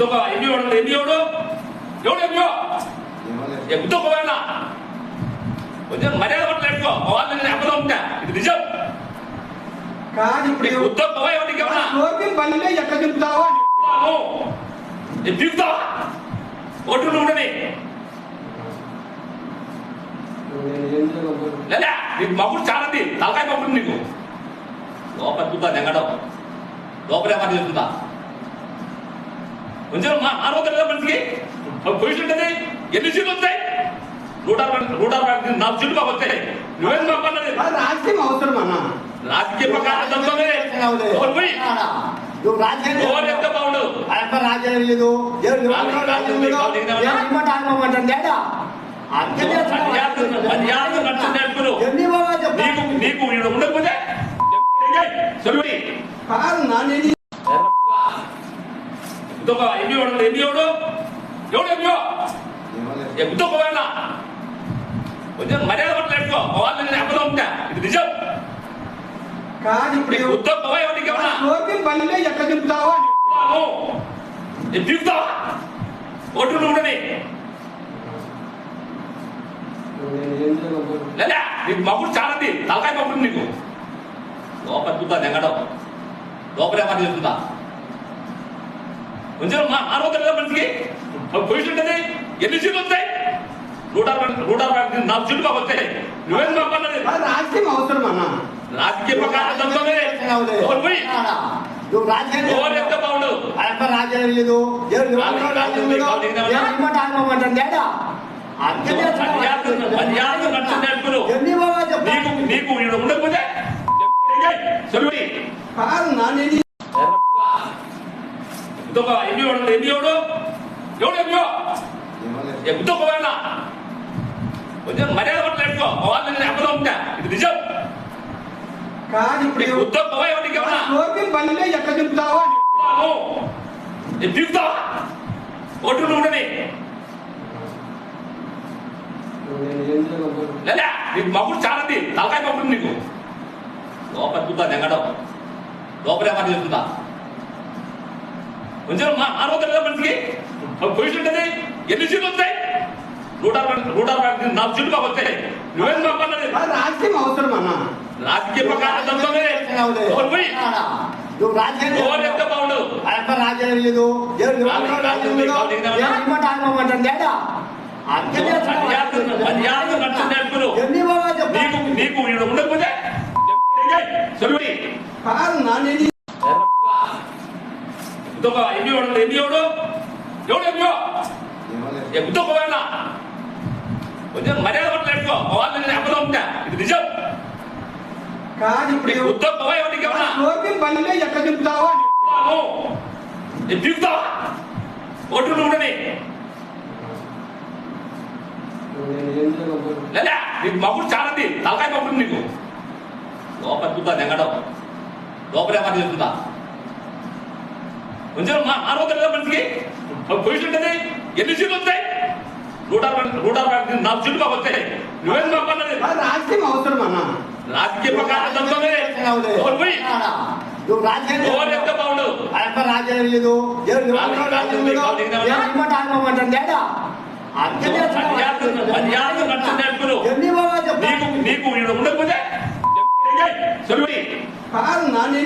ఎన్ని వాడు ఎన్ని ఎవడు? ఏ ముద్దొక్క వేణ కొంచెం మర్యాద మా వాళ్ళు నేను అమ్మలో ఉంటా. ఇది నిజం. కాదు ఇప్పుడు ముద్దొక్క పోయి ఎవరికి స్లోకి బండిలో ఎట్లా దింపుతావా? దిగుతావా ఒడ్డు ఉండని? లేదా? నీకు మగుడు చాలా ఉంది. తలకాయ మగుడు నీకు. లోపల చూద్దా నెంగడం లోపలే పని చేస్తుందా? కొంచెం మా ఆరోగ్యం లేదా మనిషికి పొజిషన్ ఉంటుంది ఎన్ని సీట్లు వస్తాయి? నూట అరవై నూట అరవై నాలుగు సీట్లు మాకు వస్తాయి. నువ్వేం ఆ రాజకీయం అవసరం అన్న. రాజకీయ ప్రకారం చదువుకోలే. ఎవరు పోయి. నువ్వు రాజ్యాంగం ఎవరు ఎంత బాగుండు అయ్యప్ప రాజ్యాంగం లేదు తేడా నీకు నీకు ఉండకపోతే? కాదు నా నేను ఎన్ని వాడు ఎన్ని ఎవడు? ఎవడు ఎన్నో ఏ ఇంకొక వేణ కొంచెం మర్యాద పట్ల పెట్టుకో. వాళ్ళు నేను అమ్మలో ఉంటా ఇది నిజం. కాదు ఇప్పుడు ఉద్యోగం పోయి ఎవరికి బండిలో ఎట్లా దింపుతావా దిగుతావా ఒడ్డు ఉండని? లేదా నీకు మగుడు చాలా ఉంది. తలకాయ మగుడు నీకు. లోపల చూద్దా నెంగడం లోపలే పని చేస్తుందా? కొంచెం మా ఆరోగ్యం లేదా మనిషికి పొజిషన్ ఉంటుంది. ఎన్ని సీట్లు వస్తాయి? నూట నూట అరవై నాలుగు సీట్లు మాకు వస్తాయి. నువ్వేం ఆ రాజకీయం అవసరం అన్న. రాజకీయ ప్రకారం చదువుకోలే. ఎవరు పోయి? నువ్వు రాజ్యాంగం ఎవరు ఎంత బాగుండు. అయ్యప్ప రాజ్యాంగం లేదు. తేడా నీకు నీకు ఉండకపోతే కాదు నా ఇంకొక ఎన్ని వాడు ఎన్ని ఎవడు? ఎవడు ఏ ఇంకొక వేణ కొంచెం మర్యాద పట్ల పెట్టుకో వాళ్ళు అమ్మలో ఉంటా ఇది నిజం. కాదు ఇప్పుడు ఉద్యోగం ఎవరికి బండిలో ఎట్లా దింపుతావా దిగుతావా ఒడ్డు ఉండని? లేదా నీకు మగుడు చాలా ఉంది. తలకాయ మగుడు నీకు. లోపల చూద్దా నెంగడం లోపలే పని చేస్తుందా కొంచెం మా ఆరోగ్యం లేదా మనిషికి పొజిషన్ ఉంటుంది. ఎన్ని సీట్లు వస్తాయి? నూట నూట అరవై నాలుగు సీట్లు మాకు వస్తాయి. నువ్వేం మాట్లాడలేదు రాజకీయం అవసరం అన్న. రాజకీయ నువ్వు రాజ్యాంగం ఎవరు ఎంత బాగుండు. అయ్యప్ప రాజ్యాంగం లేదు. నీకు ఉండకపోతే? కాదు నా ఇంకొక ఎన్ని వాడు ఎన్ని ఎవడు ఎవడు ఏ ఇంకొక వేణ కొంచెం మర్యాద మా వాళ్ళు నేను అమ్మలో ఉంటా ఇది నిజం. కాదు ఇప్పుడు ఉద్యోగం ఎవరికి బండిలో ఎట్లా దింపుతావా దిగుతావా ఒడ్డు ఉండని? లేదా నీకు మగుడు చాలా ఉంది. తలకాయ మగుడు నీకు. లోపల చూద్దా నెంగడం లోపలే పని చేస్తుందా కొంచెం మా ఆరోగ్యం లేదా మనిషికి పొజిషన్ ఉంటుంది. ఎన్ని సీట్లు వస్తాయి? నూట నూట నాలుగు సీట్లు వస్తాయి. నువ్వేం ఆ రాజకీయం అవసరం అన్న. రాజకీయ నువ్వు అయ్యప్ప రాజ్యాంగం లేదు రాజ్యాంగం లేదు